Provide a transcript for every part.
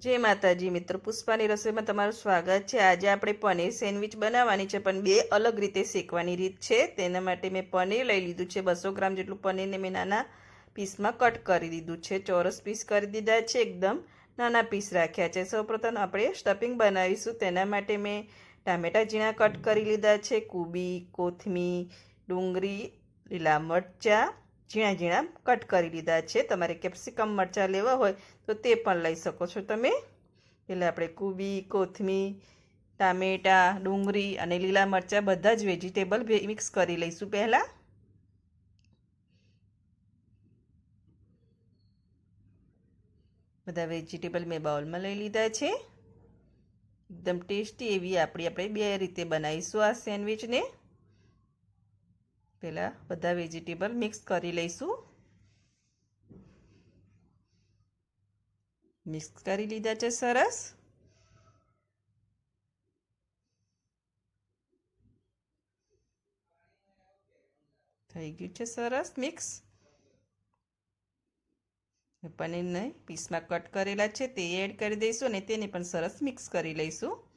જય માતાજી, મિત્રો પુષ્પાની રસોઈમાં તમારું સ્વાગત છે. આજે આપણે પનીર સેન્ડવિચ બનાવવાની છે, પણ બે અલગ રીતે શેકવાની રીત છે. તેના માટે મેં પનીર લઈ લીધું છે. બસો ગ્રામ જેટલું પનીરને મેં નાના પીસમાં કટ કરી દીધું છે. ચોરસ પીસ કરી દીધા છે, એકદમ નાના પીસ રાખ્યા છે. સૌપ્રથમ આપણે સ્ટફિંગ બનાવીશું. તેના માટે મેં ટામેટા ઝીણા કટ કરી લીધા છે, કુબી કોથમી ડુંગળી, લીલા મરચાં ઝીણા ઝીણા કટ કરી લીધા છે. તમારે કેપ્સિકમ મરચાં લેવા હોય તો તે પણ લઈ શકો છો તમે. એટલે આપણે કુબી કોથમી ટામેટાં, ડુંગળી અને લીલા મરચાં બધા જ વેજીટેબલ મિક્સ કરી લઈશું પહેલાં. બધા વેજીટેબલ મેં બાઉલમાં લઈ લીધા છે. એકદમ ટેસ્ટી એવી આપણી, આપણે બે રીતે બનાવીશું આ સેન્ડવિચને. પહેલાં બધા વેજીટેબલ મિક્સ કરી લઈશું. મિક્સ કરી લીધા છે સરસ. થઈ ગયું છે સરસ મિક્સ. પનીરને પીસમાં કટ કરેલા છે તે એડ કરી દઈશું અને તેને પણ સરસ મિક્સ કરી લઈશું.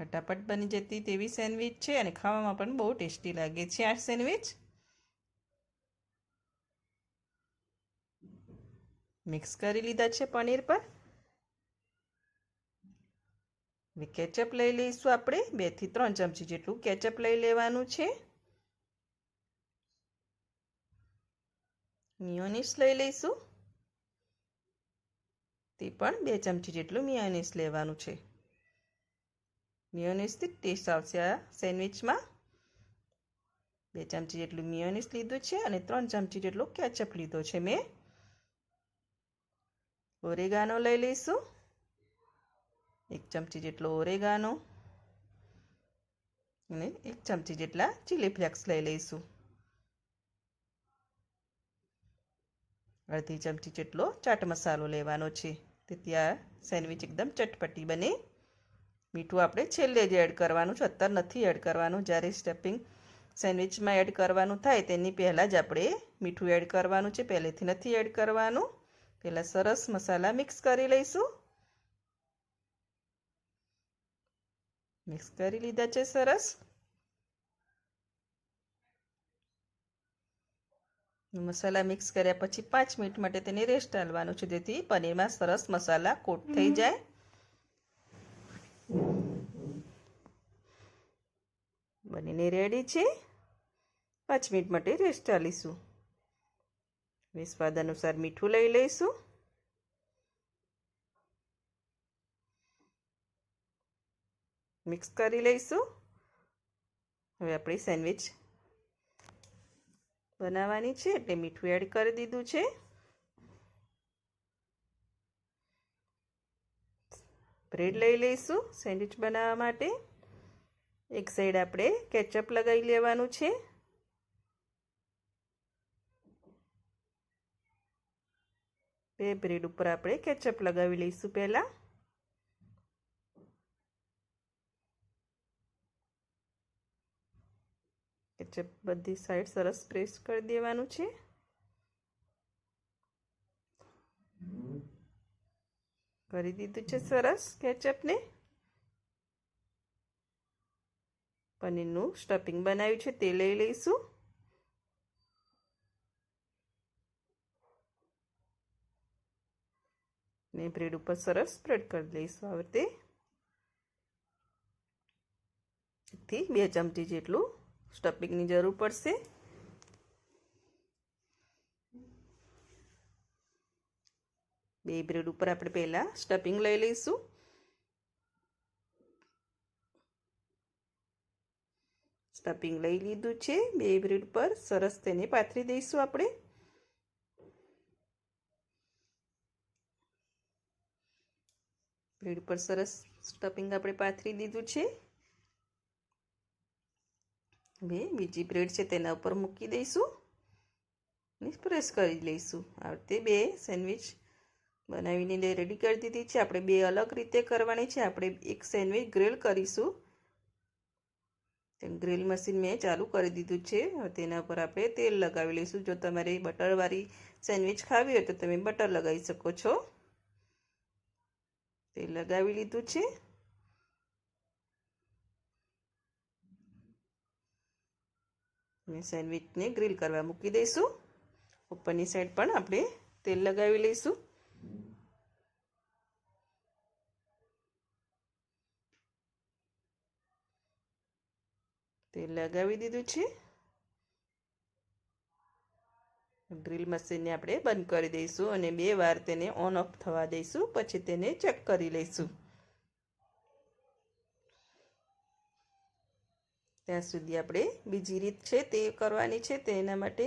ફટાફટ બની જતી તેવી સેન્ડવિચ છે અને ખાવામાં પણ બહુ ટેસ્ટી લાગે છે આ સેન્ડવિચ. મિક્સ કરી લીધા છે પનીર પર. હવે કેચઅપ લઈ લઈશું આપણે. બેથી ત્રણ ચમચી જેટલું કેચઅપ લઈ લેવાનું છે. મિયોનીસ લઈ લઈશું. તે પણ બે ચમચી જેટલું મિયોનીસ લેવાનું છે. મિયોનીસથી ટેસ્ટ આવશે આ સેન્ડવિચમાં બે ચમચી જેટલું મિયોનીસ લીધું છે અને ત્રણ ચમચી જેટલો કેચઅપ લીધો છે મેં. ઓરેગાનો લઈ લઈશું. એક ચમચી જેટલો ઓરેગાનો અને એક ચમચી જેટલા ચીલી ફ્લેક્સ લઈ લઈશું. અડધી ચમચી જેટલો ચાટ મસાલો લેવાનો છે. તેથી આ સેન્ડવિચ એકદમ ચટપટી બને. મીઠું આપણે છેલ્લે જ એડ કરવાનું છે. અત્યારે નથી એડ કરવાનું. જ્યારે સ્ટફિંગ સેન્ડવિચમાં એડ કરવાનું થાય તેની પહેલાં જ આપણે મીઠું એડ કરવાનું છે. પહેલેથી નથી એડ કરવાનું. પહેલાં સરસ મસાલા મિક્સ કરી લઈશું. મિક્સ કરી લીધા છે સરસ. મસાલા મિક્સ કર્યા પછી પાંચ મિનિટ માટે તેને રેસ્ટ આલવાનું છે. જેથી પનીરમાં સરસ મસાલા કોટ થઈ જાય. બનીને રેડી છે. પાંચ મિનિટ માટે રેસ્ટ ચાલીશું હવે સ્વાદ અનુસાર મીઠું લઈ લઈશું. મિક્સ કરી લઈશું. હવે આપણી સેન્ડવિચ બનાવવાની છે એટલે મીઠું એડ કરી દીધું છે. બ્રેડ લઈ લઈશું સેન્ડવિચ બનાવવા માટે. એક સાઈડ આપણે કેચઅપ લગાવી લેવાનું છે. બે બ્રેડ ઉપર આપણે કેચઅપ લગાવી લઈશું પહેલાં. કેચઅપ બધી સાઈડ સરસ પ્રેસ કરી દેવાનું છે. કરી દીધું છે સરસ કેચઅપને. પનીરનું સ્ટફિંગ બનાવ્યું છે, તે લઈ લઈશું. ને બ્રેડ ઉપર સરસ સ્પ્રેડ કરી દઈશું આ રીતે એકથી બે ચમચી જેટલું સ્ટફિંગની જરૂર પડશે. બે બ્રેડ ઉપર આપણે પહેલાં સ્ટફિંગ લઈ લઈશું. સ્ટફિંગ લઈ લીધું છે. બે બ્રેડ પર સરસ તેને પાથરી દઈશું આપણે. બ્રેડ પર સરસ સ્ટફિંગ આપણે પાથરી દીધું છે. હવે બીજી બ્રેડ છે તેના ઉપર મૂકી દઈશું. અને પ્રેસ કરી લઈશું. આ રીતે બે સેન્ડવિચ બનાવીને રેડી કરી દીધી છે. આપણે બે અલગ રીતે કરવાની છે. આપણે એક સેન્ડવિચ ગ્રીલ કરીશું. ગ્રીલ મશીન મેં ચાલુ કરી દીધું છે. તેના ઉપર આપણે તેલ લગાવી લઈશું. જો તમારે બટરવાળી સેન્ડવિચ ખાવી હોય તો તમે બટર લગાવી શકો છો. તેલ લગાવી લીધું છે. સેન્ડવિચને ગ્રીલ કરવા મૂકી દઈશું. ઉપરની સાઈડ પણ આપણે તેલ લગાવી લઈશું. તેલ લગાવી દીધું છે. ગ્રીલ મશીનને આપણે બંધ કરી દઈશું અને બે વાર તેને ઓન ઓફ થવા દઈશું, પછી તેને ચેક કરી લઈશું. ત્યાં સુધી આપણે બીજી રીત છે તે કરવાની છે તેના માટે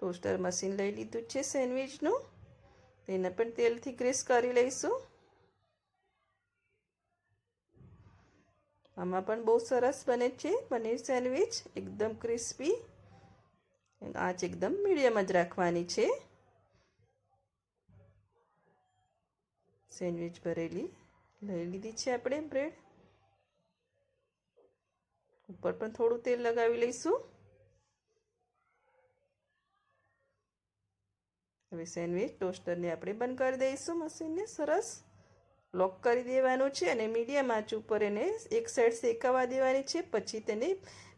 ટોસ્ટર મશીન લઈ લીધું છે સેન્ડવિચનું તેને પણ તેલથી ગ્રીસ કરી લઈશું. આમાં પણ બહુ સરસ બને છે પનીર સેન્ડવિચ, એકદમ ક્રિસ્પી. આંચ એકદમ મીડિયમ જ રાખવાની છે. સેન્ડવિચ ભરેલી. લઈ લીધી છે આપણે બ્રેડ. ઉપર પણ થોડું તેલ લગાવી લઈશું. હવે સેન્ડવિચ ટોસ્ટરને આપણે બંધ કરી દઈશું મશીનને. સરસ. લોક કરી દેવાનું છે અને મીડિયમ આંચ ઉપર એને એક સાઈડ શેકાવા દેવાની છે, પછી તેને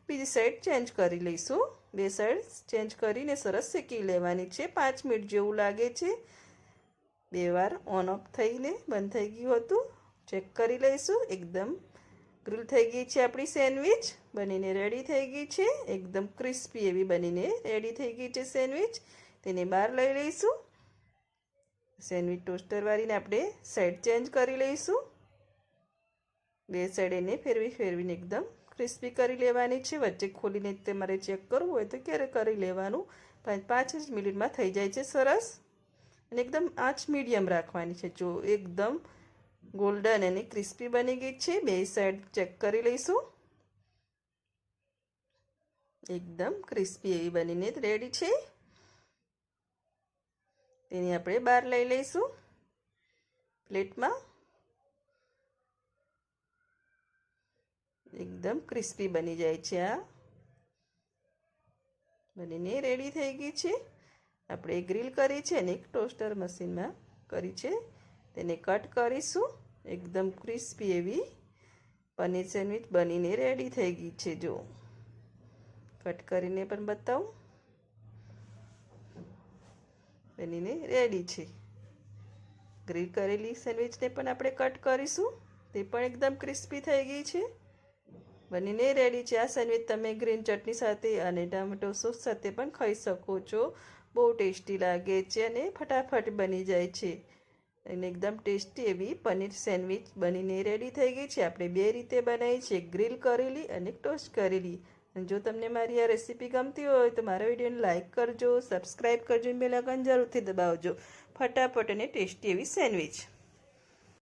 બીજી સાઈડ ચેન્જ કરી લઈશું. બે સાઈડ ચેન્જ કરીને સરસ શેકી લેવાની છે, પાંચ મિનિટ જેવું લાગે છે. બે વાર ઓન ઓફ થઈને બંધ થઈ ગયું હતું. ચેક કરી લઈશું. એકદમ ગ્રીલ થઈ ગઈ છે આપણી સેન્ડવિચ બનીને રેડી થઈ ગઈ છે. એકદમ ક્રિસ્પી એવી બનીને રેડી થઈ ગઈ છે સેન્ડવિચ તેને બહાર લઈ લઈશું. સેન્ડવિચ ટોસ્ટર વાળીને આપણે સાઈડ ચેન્જ કરી લઈશું. બે સાઈડ એને ફેરવી ફેરવીને એકદમ ક્રિસ્પી કરી લેવાની છે. વચ્ચે ખોલીને તમારે ચેક કરવું હોય તો ક્યારે કરી લેવાનું? પાંચ પાંચ જ મિનિટમાં થઈ જાય છે સરસ. અને એકદમ આંચ મીડિયમ રાખવાની છે. જો એકદમ ગોલ્ડન અને ક્રિસ્પી બની ગઈ છે, બે સાઈડ ચેક કરી લઈશું. એકદમ ક્રિસ્પી એવી બનીને રેડી છે. તેની આપણે બહાર લઈ લઈશું પ્લેટમાં. એકદમ ક્રિસ્પી બની જાય છે આ. બનીને રેડી થઈ ગઈ છે. આપણે ગ્રીલ કરી છે અને એક ટોસ્ટર મશીનમાં કરી છે. તેને કટ કરીશું. એકદમ ક્રિસ્પી એવી પનીર સેન્ડવિચ બનીને રેડી થઈ ગઈ છે. જો કટ કરીને પણ બતાવું. બનીને રેડી છે. ગ્રીલ કરેલી સેન્ડવિચને પણ આપણે કટ કરીશું. તે પણ એકદમ ક્રિસ્પી થઈ ગઈ છે. બનીને રેડી છે આ સેન્ડવિચ તમે ગ્રીન ચટણી સાથે અને ટામેટો સોસ સાથે પણ ખાઈ શકો છો. બહુ ટેસ્ટી લાગે છે અને ફટાફટ બની જાય છે. અને એકદમ ટેસ્ટી એવી પનીર સેન્ડવિચ બનીને રેડી થઈ ગઈ છે. આપણે બે રીતે બનાવી છે. ગ્રીલ કરેલી અને ટોસ્ટ કરેલી. જો તમને મારી આ રેસીપી ગમતી હોય તો મારા વિડીયોને લાઇક કરજો સબસ્ક્રાઈબ કરજો અને બેલ આઇકન જરૂરથી દબાવજો. ફટાફટ અને ટેસ્ટી એવી સેન્ડવિચ.